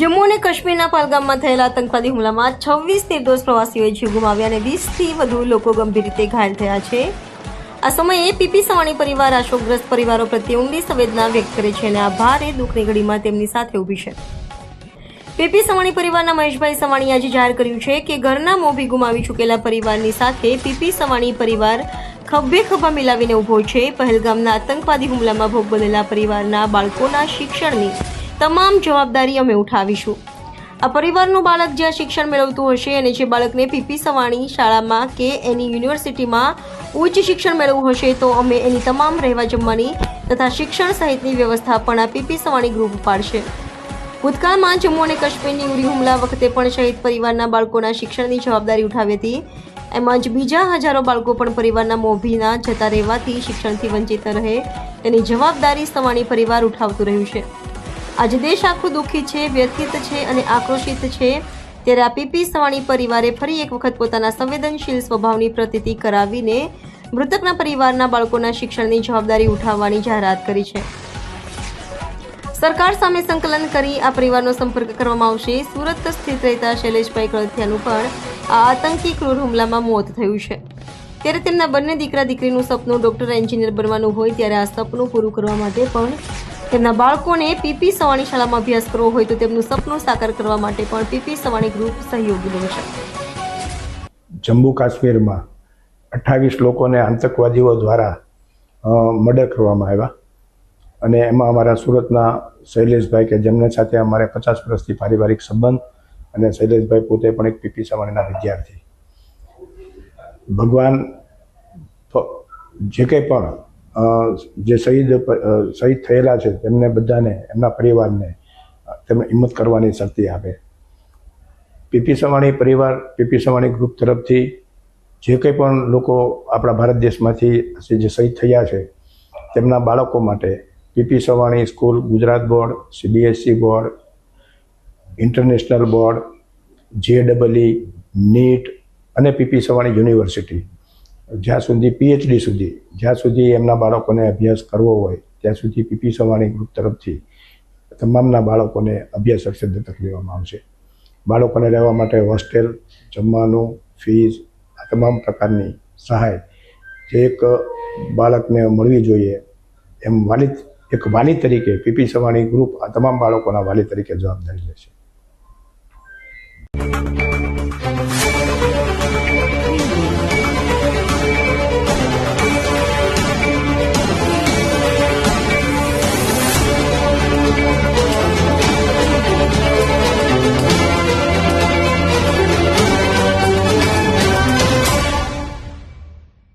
જમ્મુ અને કાશ્મીરના પાલગામમાં થયેલા આતંકવાદી હુમલામાં છવ્વીસ નિર્દોષ પ્રવાસીઓએ જીવ ગુમાવ્યા અને વીસથી વધુ લોકો ગંભીર રીતે ઘાયલ થયા છે. આ સમયે પીપી સવાણી પરિવાર અશોકગ્રસ્ત પરિવારો પ્રત્યે ઊંડી સંવેદના વ્યક્ત કરે છે અને આ ભારે દુઃખની ઘડીમાં તેમની સાથે ઊભી છે. પીપી સવાણી પરિવારના મહેશભાઈ સવાણીએ આજે જાહેર કર્યું છે કે ઘરના મોભી ગુમાવી ચૂકેલા પરિવારની સાથે પીપી સવાણી પરિવાર ખભે ખભા મિલાવીને ઊભો છે. પહેલગામના આતંકવાદી હુમલામાં ભોગ બનેલા પરિવારના બાળકોના શિક્ષણની તમામ જવાબદારી અમે ઉઠાવીશું. આ પરિવારનું બાળક જ્યાં શિક્ષણ મેળવતું હશે અને જે બાળકને પીપી સવાણી શાળામાં કે એની યુનિવર્સિટીમાં ઉચ્ચ શિક્ષણ મેળવવું હશે તો અમે એની તમામ રહેવા જમવાની તથા શિક્ષણ સહિતની વ્યવસ્થા પણ આ પીપી સવાણી ગ્રુપ પાડશે ભૂતકાળમાં જમ્મુ અને કાશ્મીરની ઉરી હુમલા વખતે પણ શહીદ પરિવારના બાળકોના શિક્ષણની જવાબદારી ઉઠાવી હતી. એમ જ બીજા હજારો બાળકો પણ પરિવારના મોભીના જતા રહેવાથી શિક્ષણથી વંચિત રહે તેની જવાબદારી સવાણી પરિવાર ઉઠાવતું રહ્યું છે. આજે દેશ આખું દુઃખી છે, વ્યથિત છે અને આક્રોશિત છે. ત્યારે આ પીપી સવાણી પરિવારે ફરી એક વખત પોતાના સંવેદનશીલ સ્વભાવની પ્રતિતિ કરાવીને મૃતકના પરિવારના બાળકોના શિક્ષણની જવાબદારી ઉઠાવવાની જાહેરાત કરી છે. સરકાર સામે સંકલન કરી આ પરિવારનો સંપર્ક કરવામાં આવશે. સુરત સ્થિત રહેતા શૈલેષભાઈ કળથિયાનું પણ આ આતંકી, ક્રૂર હુમલામાં મોત થયું છે. ત્યારે તેમના બંને દીકરા દીકરીનું સપનું ડોક્ટર એન્જિનિયર બનવાનું હોય ત્યારે આ સપનું પૂરું કરવા માટે પણ તેમના બાળકોને પીપી સવાણી શાળામાં અભ્યાસ કરવો હોય તો તેમનું સપનું સાકાર કરવા માટે પણ પીપી સવાણી ગ્રુપ સહયોગી બનશે જમ્મુ કાશ્મીરમાં અઠ્ઠાવીસ લોકોને આતંકવાદીઓ દ્વારા મર્ડર કરવામાં આવ્યા. અને એમાં અમારા સુરતના શૈલેષભાઈ કે જેમને સાથે અમારે પચાસ વર્ષથી પારિવારિક સંબંધ અને શૈલેષભાઈ પોતે પણ એક પીપી સવાણીના વિદ્યાર્થી. ભગવાન જે કંઈ પણ જે શહીદ શહીદ થયેલા છે, તેમને બધાને, એમના પરિવારને તેમને હિંમત કરવાની શક્તિ આપે. પીપી સવાણી પરિવાર પીપી સવાણી ગ્રુપ તરફથી જે કંઈ પણ લોકો આપણા ભારત દેશમાંથી જે શહીદ થયા છે, તેમના બાળકો માટે PP Savani school, Gujarat board CBSC board, international board, જે ડબલઈ નીટ અને પીપી સવાણી યુનિવર્સિટી જ્યાં સુધી પીએચડી સુધી, જ્યાં સુધી એમના બાળકોને અભ્યાસ કરવો હોય, ત્યાં સુધી પીપી સવાણી ગ્રુપ તરફથી તમામના બાળકોને અભ્યાસ અક્ષર દત્તક લેવામાં આવશે. બાળકોને રહેવા માટે હોસ્ટેલ, જમવાનું ફીસ આ તમામ પ્રકારની સહાય જે એક બાળકને મળવી જોઈએ, એમ વાલી, એક વાલી તરીકે પીપી સવાણી ગ્રુપ આ તમામ બાળકોના વાલી તરીકે જવાબદારી લેશે